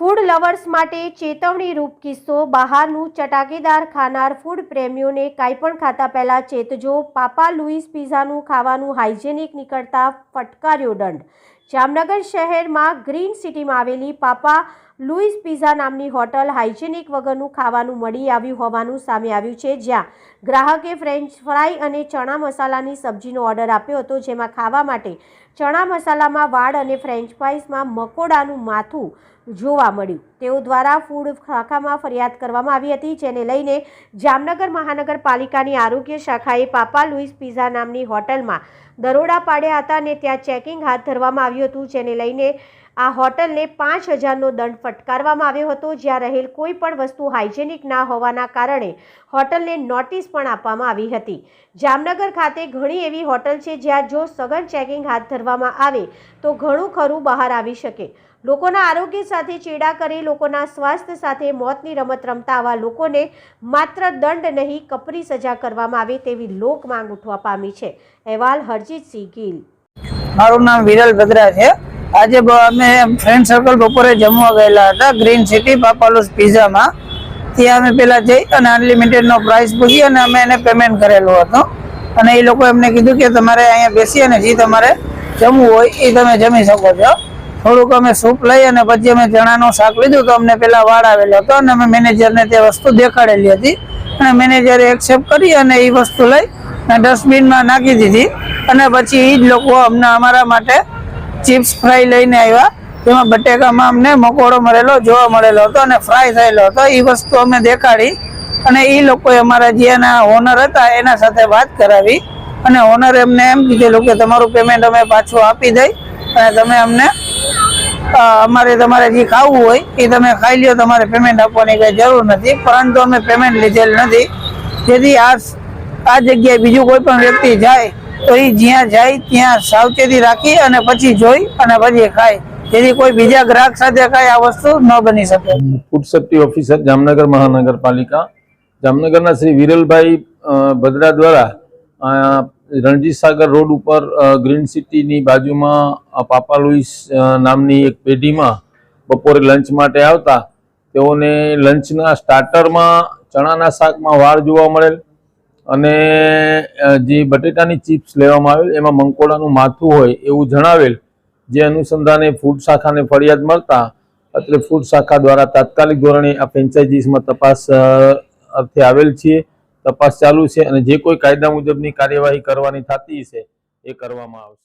Food lovers માટે ચેતવણી રૂપ કિસ્સો, બહારનું ચટાકેદાર ખાનાર ફૂડ પ્રેમીઓને કાંઈ પણ ખાતા પહેલાં ચેતજો, પાપા લુઈસ પિઝાનું ખાવાનું હાઇજેનિક નીકળતા ફટકાર્યો દંડ. જામનગર શહેરમાં ગ્રીન સિટીમાં આવેલી પાપા લુઈસ પિઝા નામની હોટલ હાઇજેનિક વગરનું ખાવાનું મળી આવ્યું હોવાનું સામે આવ્યું છે, જ્યાં ગ્રાહકે ફ્રેન્ચ ફ્રાય અને ચણા મસાલાની સબ્જીનો ઓર્ડર આપ્યો હતો, જેમાં ખાવા માટે ચણા મસાલામાં વાળ અને ફ્રેન્ચ ફ્રાઈસમાં મકોડાનું માથું જોવા મળ્યું. તેઓ દ્વારા ફૂડ શાખામાં ફરિયાદ કરવામાં આવી હતી, જેને લઈને જામનગર મહાનગરપાલિકાની આરોગ્ય શાખાએ પાપા લુઈસ પીઝા નામની હોટલમાં દરોડા પાડ્યા હતા અને ત્યાં ચેકિંગ હાથ ધરવામાં આવ્યું હતું, જેને લઈને આ હોટલને પાંચ હજારનો દંડ ફટકારવામાં આવ્યો હતો, જ્યાં રહેલ કોઈ પણ વસ્તુ હાઇજેનિક ના હોવાના કારણે હોટલને નોટિસ પણ આપવામાં આવી હતી. જામનગર ખાતે ઘણી એવી હોટલ છે, જ્યાં જો સઘન ચેકિંગ હાથ ધરવામાં આવે, તો ઘણું ખરું બહાર આવી શકે. લોકોના આરોગ્ય સાથે ચેડા કરી, લોકોના સ્વાસ્થ્ય સાથે મોતની રમત રમતા આવા લોકોને માત્ર દંડ નહીં, કપરી સજા કરવામાં આવે તેવી લોક માંગ ઉઠવા પામી છે. અહેવાલ હરજીતસિંહ ગીલ. મારું નામ વિરલ ભદ્રા છે. આજે અમે ફ્રેન્ડ સર્કલ બપોરે જમવા ગયેલા હતા ગ્રીન સિટી પાપાલોસ પિઝામાં ત્યાં અમે પેલા જઈ અને અનલિમિટેડનો પ્રાઇસ પૂછી અને અમે એને પેમેન્ટ કરેલું હતું. અને એ લોકો એમને કીધું કે તમારે અહીંયા બેસી અને જે તમારે જમવું હોય એ તમે જમી શકો છો. થોડુંક અમે સૂપ લઈ અને પછી અમે ચણાનું શાક લીધું તો અમને પેલા વાળ આવેલો હતો અને અમે મેનેજરને તે વસ્તુ દેખાડેલી હતી. અને મેનેજરે એક્સેપ્ટ કરી અને એ વસ્તુ લઈ અને ડસ્ટબિનમાં નાખી દીધી. અને પછી એ જ લોકો અમને અમારા માટે ચિપ્સ ફ્રાય લઈને આવ્યા. તેમાં બટેકામાં અમને મકોડો મળેલો, જોવા મળેલો હતો અને ફ્રાય થયેલો હતો. એ વસ્તુ અમે દેખાડી અને એ લોકોએ અમારા જે એના ઓનર હતા, એના સાથે વાત કરાવી. અને ઓનર એમને એમ કીધેલું કે તમારું પેમેન્ટ અમે પાછું આપી દઈ અને તમે અમને અમારે તમારે જે ખાવું હોય એ તમે ખાઈ લ્યો, તમારે પેમેન્ટ આપવાની કંઈ જરૂર નથી. પરંતુ અમે પેમેન્ટ લીધેલ નથી. જેથી આ આ જગ્યાએ બીજું કોઈ પણ વ્યક્તિ જાય તો એ જ્યાં જાય ત્યાં સાવચેતી રાખી અને પછી જોઈ અને પછી ખાય. જેથી કોઈ બીજા ગ્રાહક સાથે ખાય આ વસ્તુ ન બની શકે. ફૂડ સેફ્ટી ઓફિસર જામનગર મહાનગરપાલિકા. જામનગરના શ્રી વિરલભાઈ ભદ્રા દ્વારા રણજીત સાગર રોડ ઉપર ગ્રીન સિટીની બાજુમાં પાપા લુઈસ નામની એક પેઢીમાં બપોરે લંચ માટે આવતા તેઓને લંચના સ્ટાર્ટરમાં ચણાના શાકમાં વાળ જોવા મળેલ. અને જે બટેટાની ચિપ્સ લેવામાં આવેલ, એમાં મંકોડાનું માથું હોય એવું જણાવેલ, જે અનુસંધાને ફૂડ શાખાને ફરિયાદ મળતા અત્યારે ફૂડ શાખા દ્વારા તાત્કાલિક ધોરણે આ ફ્રેન્ચાઇઝીસમાં તપાસ અર્થે આવેલ છીએ. તપાસ ચાલુ છે અને જે કોઈ કાયદા મુજબની કાર્યવાહી કરવાની થતી છે, એ કરવામાં આવશે.